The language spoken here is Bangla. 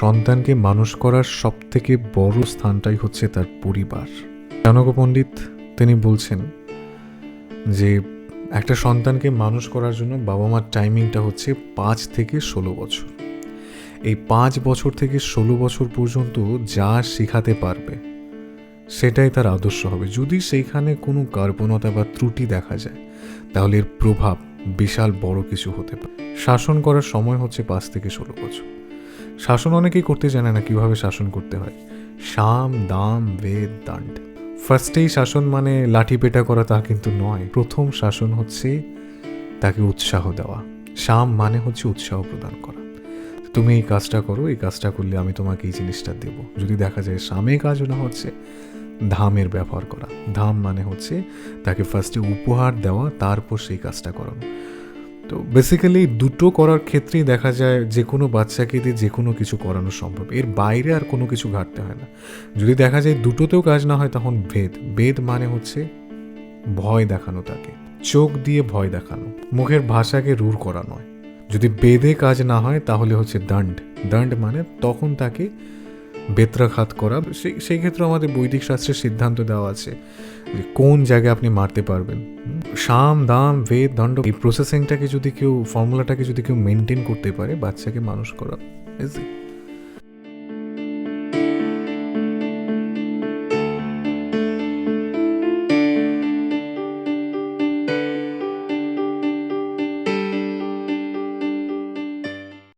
সন্তানকে মানুষ করার সব থেকে বড় স্থানটাই হচ্ছে তার পরিবার। চাণক্য পণ্ডিত, তিনি বলছেন যে, একটা সন্তানকে মানুষ করার জন্য বাবা মার টাইমিংটা হচ্ছে পাঁচ থেকে ষোলো বছর। এই পাঁচ বছর থেকে ষোলো বছর পর্যন্ত যা শেখাতে পারবে, সেটাই তার আদর্শ হবে। যদি সেইখানে কোনো কার্পণতা বা ত্রুটি দেখা যায়, তাহলে এর প্রভাব বিশাল বড় কিছু হতে পারে। শাসন করার সময় হচ্ছে পাঁচ থেকে ষোলো বছর। শাসন অনেকেই করতে জানে না কীভাবে শাসন করতে হয়। সাম, দাম, বেদ, দাণ্ড। ফার্স্টেই শাসন মানে লাঠি পেটা করা তা কিন্তু নয়। প্রথম শাসন হচ্ছে তাকে উৎসাহ দেওয়া। সাম মানে হচ্ছে উৎসাহ প্রদান করা। তুমি এই কাজটা করো, এই কাজটা করলে আমি তোমাকে এই জিনিসটা দেব। যদি দেখা যায় সামে কাজও না হচ্ছে, ধামের ব্যবহার করা। ধাম মানে হচ্ছে তাকে ফার্স্টে উপহার দেওয়া, তারপর সেই কাজটা করানো। তো বেসিক্যালি দুটো করার ক্ষেত্রেই দেখা যায় যে কোনো বাচ্চাকে দিয়ে যে কোনো কিছু করানো সম্ভব। এর বাইরে আর কোনো কিছু ঘাটতে হয় না। যদি দেখা যায় দুটোতেও কাজ না হয় তখন ভেদ। বেদ মানে হচ্ছে ভয় দেখানো তাকে। চোখ দিয়ে ভয় দেখানো। মুখের ভাষাকে রূঢ় করা নয়। যদি বেদে কাজ না হয় তাহলে হচ্ছে দণ্ড। দণ্ড মানে তখন তাকে বেত্রাঘাত করা সেই সেই ক্ষেত্রে আমাদের বৈদিক শাস্ত্রের সিদ্ধান্ত দেওয়া আছে যে কোন জায়গায় আপনি মারতে পারবেন? সাম, দাম, বেদ, দণ্ড এই প্রসেসিংটাকে যদি কেউ ফর্মুলাটাকে যদি কেউ মেনটেন করতে পারে বাচ্চাকে মানুষ করা ইজি